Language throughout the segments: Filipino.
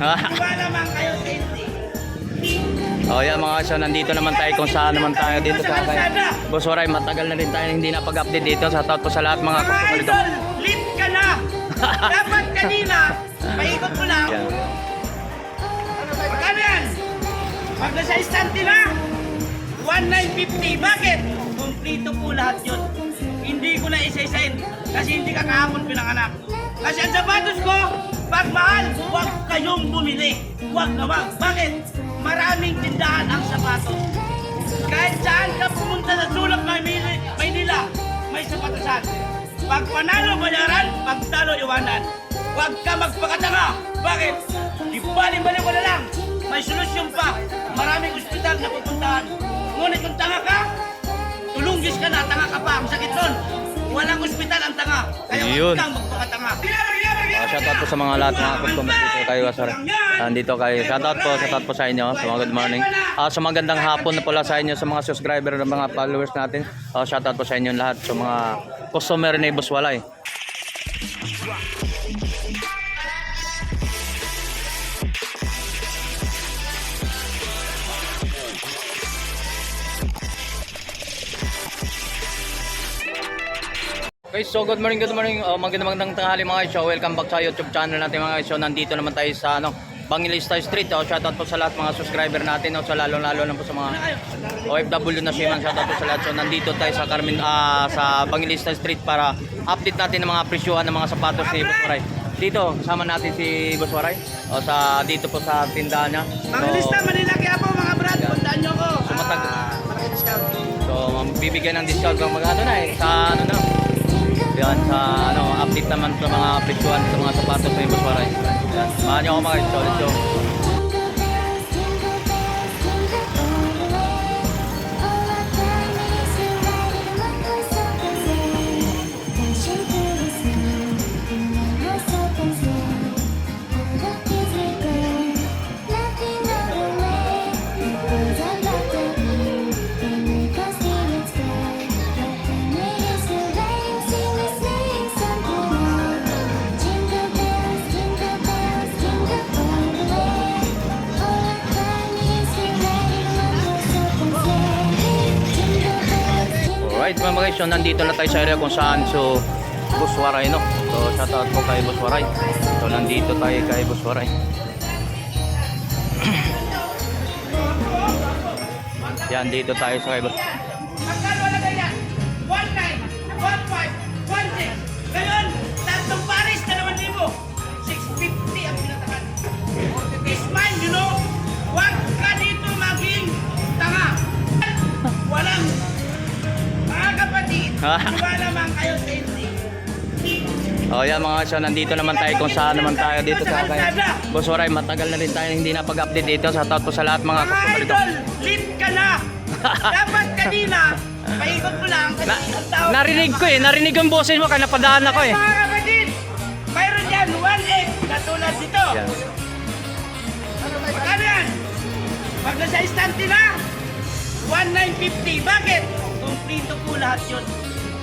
Iba naman kayo sa hindi. oh, yan mga so nandito naman tayo kung saan naman tayo dito sa kay Boss Waray. Matagal na rin tayo hindi napag-update dito. Sa tawad po sa lahat mga Mga customer dito. idol, leave ka na. Dapat kanina, paikot ko lang. Yan. Magkano yan? Pag nasa istante na, 1,950. Bakit? Kumplito po lahat yun. Hindi ko na isa-isain kasi hindi ka kahapon pinanganak. Kasi ang sapatos ko, pag mahal, huwag kayong bumili. Huwag naman. Bakit? Maraming tindahan ang sapatos. Kahit saan ka pumunta sa sulok ng Maynila, may sapatosan. Pag panalo bayaran, pag talo iwanan. Huwag ka magpakatanga. Bakit? Ibaling-baling mo na lang. May solusyon pa. Maraming ospital na pupuntahan. Ngunit kung tanga ka, tulunggis ka na, tanga ka pa. Ang sakit nun. Walang ospital ang tanga. Kaya huwag kang magpakatanga. Uh, shoutout po sa mga lahat mga customer dito kayo sorry. Nandito kayo. Shoutout po, shoutout po sa inyo. Sa mga good morning. Ah, sa magandang hapon na pala sa inyo sa mga subscriber ng mga followers natin. Uh, shoutout po sa inyo lahat sa mga customer ni Boss Okay, so good morning, good morning. Uh, magandang magandang tanghali mga guys. So, welcome back sa YouTube channel natin mga guys. So, nandito naman tayo sa ano, Bangilista Street. Oh, shoutout po sa lahat mga subscriber natin. Oh, so, lalo-lalo na po sa mga OFW na siya. Shoutout po sa lahat. So, nandito tayo sa Carmen, ah, sa Bangilista Street para update natin ng mga presyuhan ng mga sapatos ni Boss Waray. Dito, kasama natin si Boss Waray. O, sa, dito po sa tindahan niya. Mga lista, Manila kaya po mga brad. Yan. Puntaan nyo ko. So, matag- discount. So, bibigyan ng discount kung magkano na eh. Sa ano na. Yan, sa ano, update naman sa mga presyuhan sa mga sapatos sa Boss. Yan, samahan niyo ako mga guys. Let's. Alright mga guys, nandito na tayo sa area kung saan so Boss Waray no. So shoutout po kay Boss Waray. So nandito tayo kay Boss Waray. Yan dito tayo sa kay ganyan? 1.9, 1.5, 1.6. Ngayon, tatlong pares na naman libo. 650 ang pinatakan. This man, you know, huwag ka dito maging tanga. Walang, kapatid, iba naman kayo sa. Oh yan mga so nandito naman tayo kung saan naman tayo dito sa kay Boss Waray. Matagal na rin tayo hindi napag-update dito. Shoutout po sa lahat mga Mga customer dito. idol, leave ka na. Dapat kanina, paikot ko lang kasi Na, ang tawag narinig ko eh, narinig yung boses mo kaya napadaan ako eh. Mga kapatid, mayroon yan 1.8 katulad dito. Yan. Magkano yan? Pag nasa istante na, 1,950. Bakit? Kumplito po lahat yun.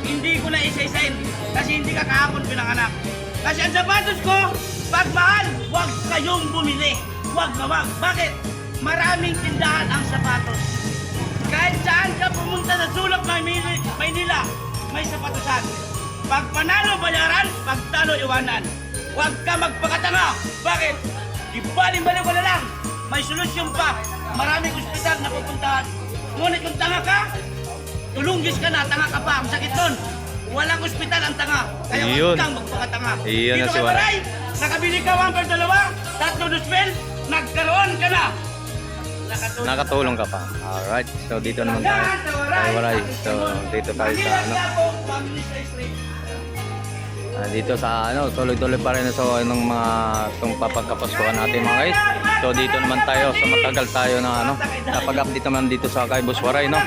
Hindi ko na isa-isain kasi hindi ka kahapon pinanganak. Kasi ang sapatos ko, pag huwag kayong bumili. Huwag na wag. Bakit? Maraming tindahan ang sapatos. Kahit saan ka pumunta sa sulok ng Maynila, may sapatosan. Pag panalo bayaran, pag talo iwanan. Huwag ka magpakatanga. Bakit? Ibaling-baling mo na lang. May solusyon pa. Maraming ospital na pupuntahan. Ngunit kung tanga ka, tulunggis ka na, tanga ka pa. Ang sakit nun. Walang ospital ang tanga. Kaya Yun. huwag kang magpakatanga. Iyon na Dito si ka, Waray. Waray. Nakabili ka 1 per dalawa, tatlo duspel, nagkaroon ka na. Nakatulong. Nakatulong ka pa. Alright. So dito naman tayo. Tayo Waray. So dito tayo sa ano. Ah, dito sa ano, tuloy-tuloy pa rin so ng mga itong papagkapaskuhan natin mga guys. So dito naman tayo sa matagal tayo na ano, napag-update naman dito sa kay Boss Waray no.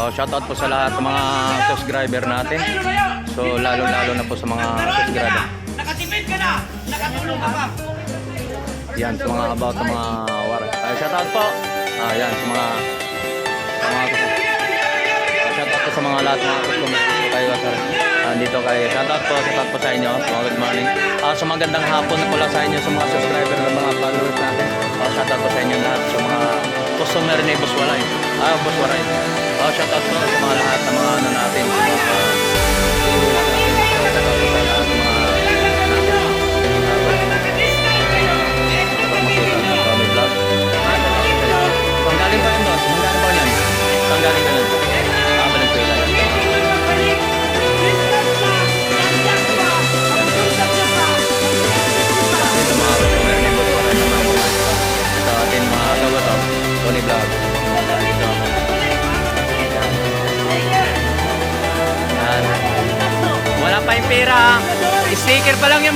So shoutout po sa lahat ng mga subscriber natin. So lalo-lalo na po sa mga subscriber. Nakatipid ka na, nakatulong ka pa. Yan sa mga about sa mga Waray. Ay shoutout po. Ah, yan sa mga sa mga Ah, shoutout po sa mga lahat ng mga customer dito kay Ah, dito kay shoutout po, shoutout po sa inyo. So, good morning. Ah, so magandang hapon pala sa inyo sa mga subscriber ng mga followers natin. Ah, shoutout po sa inyo lahat sa mga customer ni Boss Waray. Ah, Boss Waray. Ah, shoutout po sa mga lahat ng mga ano natin. Sa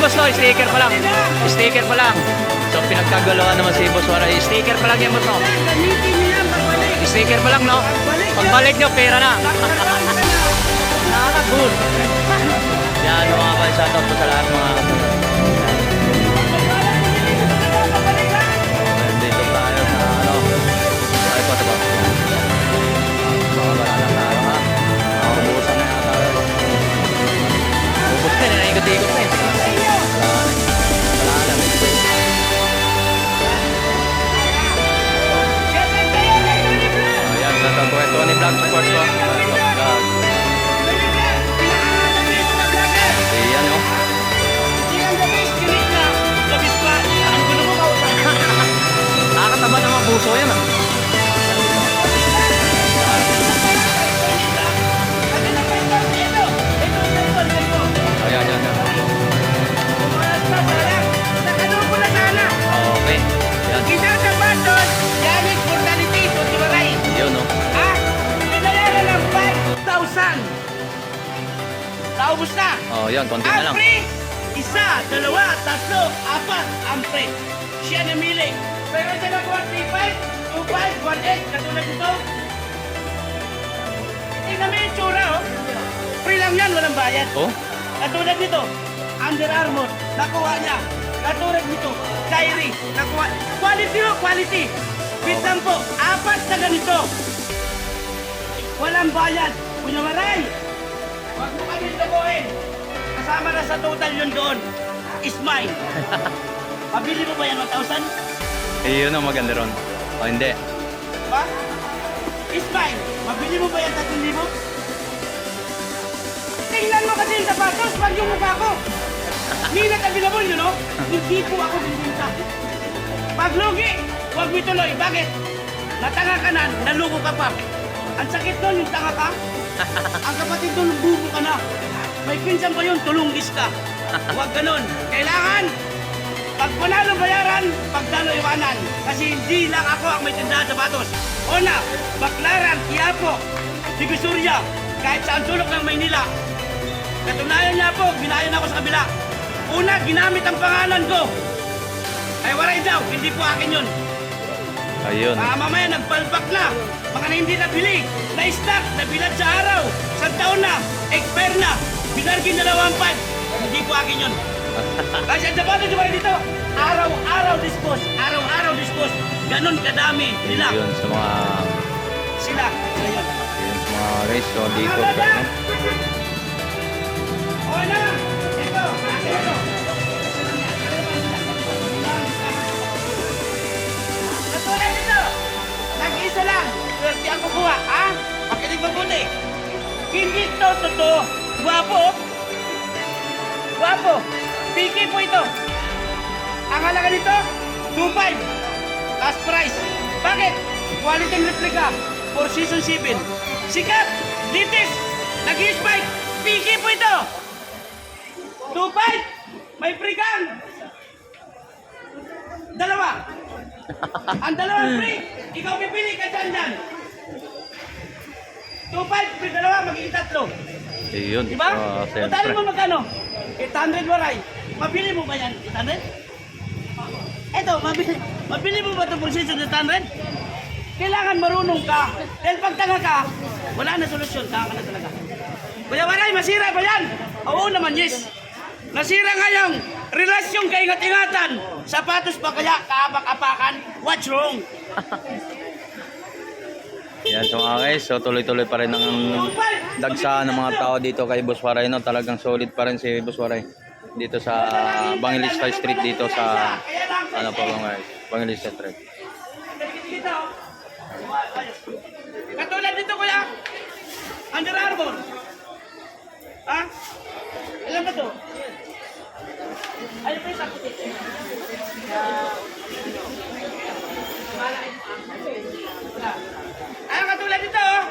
boss. No? Sticker pa lang. Sticker pa lang. So, pinagkagalawan naman si Boss Waray. Sticker pa lang yan, boss. No? Sticker pa lang, no? Pagbalik nyo, pera na. Nakaka-good. Yan, mga shoutout po sa lahat mga shoutout po kay Tony Vlog, support po. 1.5. Siya namili. Pero ito na 1.35, 2.5, 1.8. Katulad ito. Tingnan mo yung tsura, oh. Free lang yan, walang bayad. Oh? Katulad nito, Under Armour, nakuha niya. Katulad nito, Kyrie, nakuha. Quality oh, quality. Fit lang po, apat na ganito. Walang bayad. Kuya Maray, huwag mo kami tabuhin. Kasama na sa total yun doon. Is mine. Pabili mo ba yan 1,000? eh, yun ang maganda ron. Oh, hindi. Ba? Is mine. Mabili mo ba yan 3,000? Tingnan mo kasi yung sapatos, wag yung mukha ko. Minat available, you know? Hindi po ako bibinta. Pag lugi, huwag mo ituloy. Bakit? Natanga ka na, nalugo ka pa. Ang sakit nun, yung tanga ka. Ang kapatid nun, bubo ka na. May pinsan pa yun, tulunggis ka. Huwag ganun. Kailangan, pag panalo bayaran, pag talo iwanan. Kasi hindi lang ako ang may tindahan sa batos. Una, Baklaran, Quiapo, Divisoria, kahit saan sulok ng Maynila. Katunayan niya po, binayan ako sa kabila. Una, ginamit ang pangalan ko. Ay, waray daw, hindi po akin yun. Ayun. Ah, mamaya nagpalpak na. Mga na hindi nabili, na-stock, nabilad sa araw. Sa taon na, expire na. Binargin na lang 1.5. Hindi po akin yun. Kasi ang sapatos yung mga dito, araw-araw dispose, araw-araw dispose. Ganon kadami nila. Yun sa mga Sila. Ayun. yun sa mga race so dito Okay na. Ito, ito. Katulad nito. Nag-isa lang. Swerte ang kukuha, ha? Makinig mabuti. Hindi to totoo. Guwapo. oh. Guwapo. Piki po ito. Ang halaga nito, 2.5. Last price. Bakit? Quality replica. For season 7. Sikat. Litis. Nag-spike. Piki po ito. 2.5. May free kang. Dalawa. Ang dalawang free. Ikaw pipili ka dyan dyan. 2.5. Free dalawa. Magiging tatlo. Ayun. Di ba? O talo siyempre. mo magkano? 800 waray. Mabili mo ba yan? 800? Eto, mabili, mabili mo ba itong position 800? Kailangan marunong ka. Dahil pag tanga ka, wala na solusyon. Tanga ka na talaga. Kuya Waray, masira ba yan? Oo naman, yes. Nasira nga yung relasyon kaingat-ingatan. Sapatos pa kaya kaapak-apakan? What's wrong? Yan, so mga guys, so tuloy-tuloy pa rin ang dagsa ng mga tao dito kay Boss Waray, no? Talagang solid pa rin si Boss Waray dito sa Bangilista Street dito sa ano po mga guys, Bangilista Street. Katulad dito kuya. Under Armour. Ha? Alam ba to? Pa isa puti. Ay, katulad dito. oh.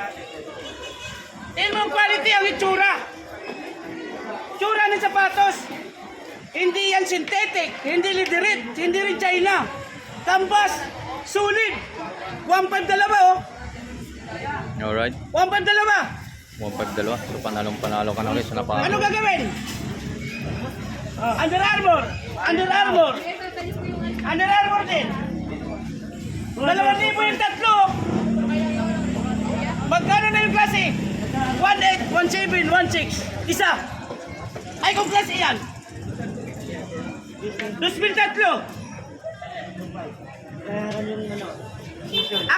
Tingnan mo quality ang itsura. Tsura ng sapatos. Hindi yan synthetic, hindi lidirit, hindi rin China. Tambas, sulit. 1.5 dalawa oh. Alright, 1.5 dalawa. 1.5 dalawa. So panalong panalo ka na ulit napaka. Ano gagawin? Under Armour. Under Armour. Under Armour din. Dalawang libo yung tatlo. Magkano na yung klase? 1.8, 1.7, 1.6. Isa. Ay, kung klase yan.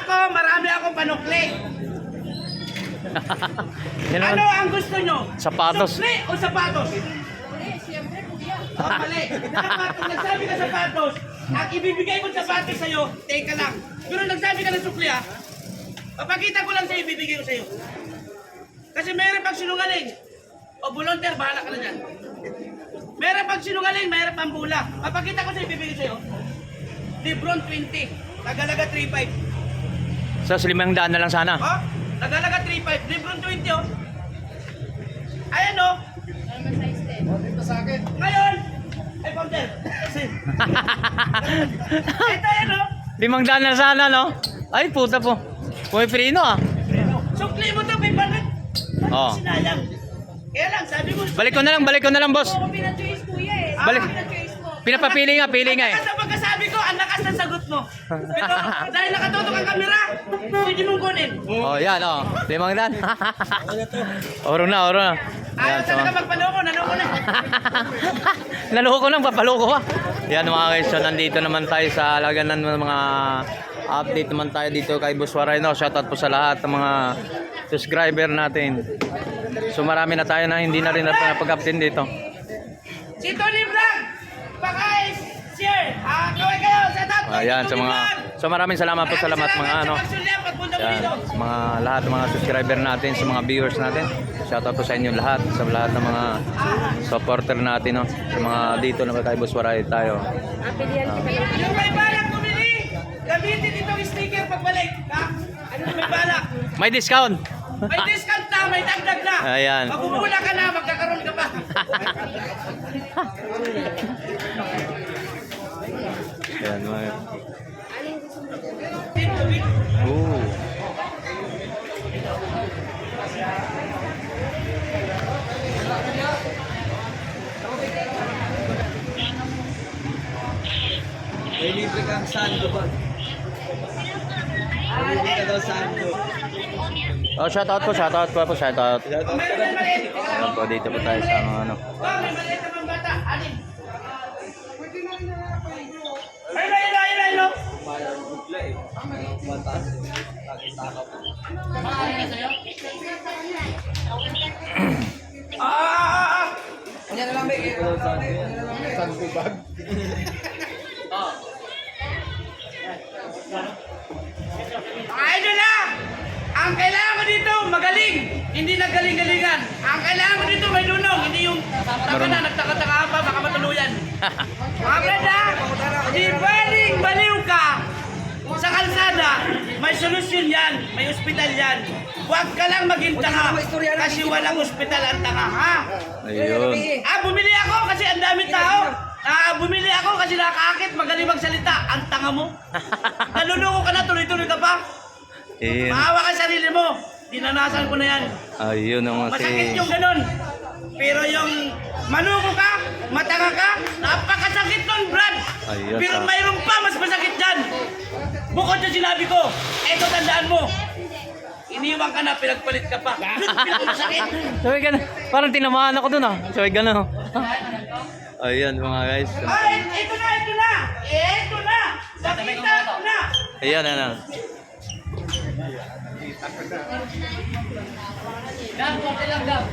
Ako, marami akong panukli. Yan Ano ang gusto nyo? Sapatos. Sukli o sapatos? Oh, mali. Kung nagsabi ka sapatos, ang ibibigay ko sapatos sa'yo, teka lang. Pero nagsabi ka ng sukli ha, papakita ko lang sa'yo, ibibigay ko sa'yo. Kasi meron pag sinungaling. O volunteer, bahala ka na dyan. Meron pag sinungaling, meron pang bula. Papakita ko sa'yo, ibibigay sa'yo. Lebron 20, nagalaga 3.5. So, limang daan na lang sana. Oh, nagalaga 3.5. Lebron 20 oh. Ayan oh. Ngayon, ay Founder. Ito yan oh. limang daan na sana, no? Ay, puta po. Pumiprino ah. Sukli mo to, may banat. Oo. Sinayang. Kaya lang, sabi mo. Balik ko na lang, balik ko na lang, boss. Ako pina-choice kuya eh. Balik. Pina-choice. Pinapapili nga, pili nga eh. Ang lakas ng pagkasabi ko, ang lakas ng sagot mo. Pero dahil nakatutok ang kamera, pwede mong kunin. Oh, yan oh. Limang daan. oro na, oro na. Ayaw Yan, talaga magpanoko, nanoko na. Naloko lang, papaloko ka. Yan mga guys, so nandito naman tayo sa laganan ng mga update naman tayo dito kay Boss Waray. No? Shoutout po sa lahat ng mga subscriber natin. So marami na tayo na hindi na rin napag-update dito. Si Tony Vlog, baka share. Ah, kaway kayo, sa top. Ayan, sa mga So maraming salamat po sa lahat mga ano. Yan, sa mga lahat ng mga subscriber natin, sa mga viewers natin. Shoutout po sa inyo lahat, sa lahat ng mga supporter natin, no? Sa mga dito na kay Boss Waray tayo. Yung may balak bumili, gamitin itong sticker pagbalik. Ha? Ano may balak? May discount. May discount na, may dagdag na. Ayan. Magmumula ka na, magkakaroon ka pa. Ayan, mga... Ooh. May libre kang sando ba? May libre ka daw sando. Oh, po, shoutout po, po shoutout. Meron may maliit. Ayan po, dito po tayo sa mga ano. Na na, na, na, na. Po. Ah. Ito daw sando yan. Sando bag. Idol na! Ang kailangan dito, magaling! Hindi nagaling-galingan. Ang kailangan dito, may lunong. Hindi yung taka na, nagtaka-taka pa, baka matuluyan. Mga friend ha, di baling baliw ka sa kalsada, may solusyon yan, may ospital yan. Huwag ka lang maging tanga kasi walang ospital ang tanga, ha? Ayun. Ah, bumili ako kasi ang daming tao. Ah, bumili ako kasi nakakakit, magaling magsalita. Ang tanga mo. Naluloko ka na, tuloy-tuloy ka pa. Ayun. Maawa ka sa sarili mo. Dinanasan ko na yan. Ayun ang Masakit si... yung ganun. Pero yung manuko ka, matanga ka, napakasakit nun, Brad. Ayun, Pero sa- mayroon pa mas masakit dyan. Bukod sa sinabi ko, eto tandaan mo. Iniwan ka na, pinagpalit ka pa. Pinagmasakit. Sabi gano'n. Parang tinamaan ako dun ah. Sabi gano'n. Ayan mga guys. Ay, ito na, ito na. Ito na. Nakita ko na. Ayan, ano. Dam, konti lang dam.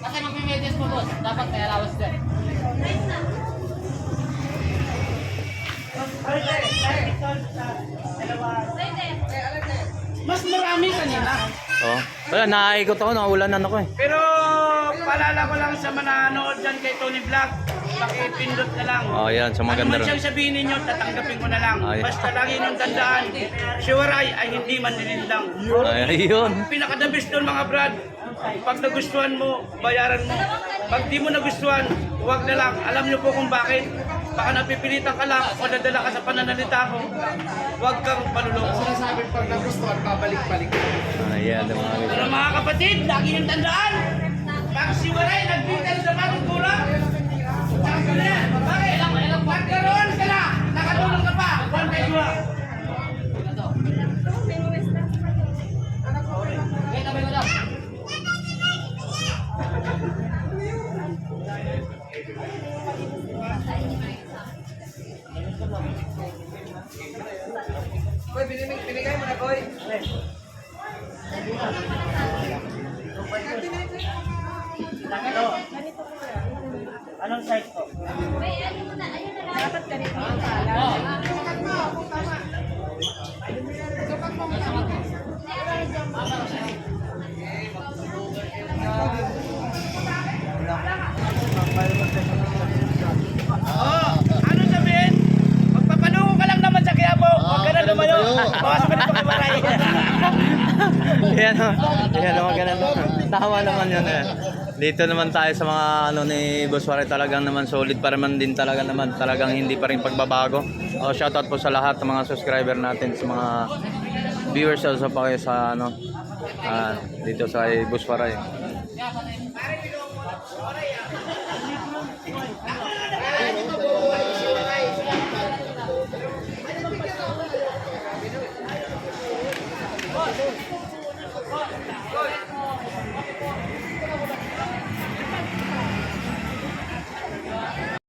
Kasi magme-medias po boss, dapat may allowance din. Mas marami kanina. Oh. Wala, naaikot ako, naulanan ako eh. Pero paalala ko lang sa mananood dyan kay Tony Vlog, pakipindot na lang. Oh, yan, sa Ano maganda man rin. siyang sabihin ninyo, tatanggapin ko na lang. Ay. Basta lagi nung tandaan, sure ay, ay hindi manlilindang. Ay, yun. Pinakadabis doon mga brad, pag nagustuhan mo, bayaran mo. Pag di mo nagustuhan, huwag na lang. Alam niyo po kung bakit. Baka napipilitan ka lang o nadala ka sa pananalita ko. Huwag kang panuloko. Ayan, mga guys. Pero mga kapatid, lagi niyong tandaan, pag siwaray, nagbitan sa bagong kulang, tsaka ka na yan. Bakit? Magkaroon ka na, nakatulong ka pa, tabi mo daw. Koy, binigay mo na, Koy. Anong size ko? Dapat ganito yung pala. Oo. Ano sabihin? Magpapanungo ka lang naman sa Quiapo. Huwag ka na lumayo. Bawas mo na Kibaray. Ayan o. Ganun. Tama naman yun eh. Dito naman tayo sa mga ano ni Boss Wari talagang naman solid pa naman din talaga naman. Talagang hindi pa rin pagbabago. O shoutout po sa lahat ng mga subscriber natin sa mga viewers also pa kayo sa ano ah, dito sa Boss Waray.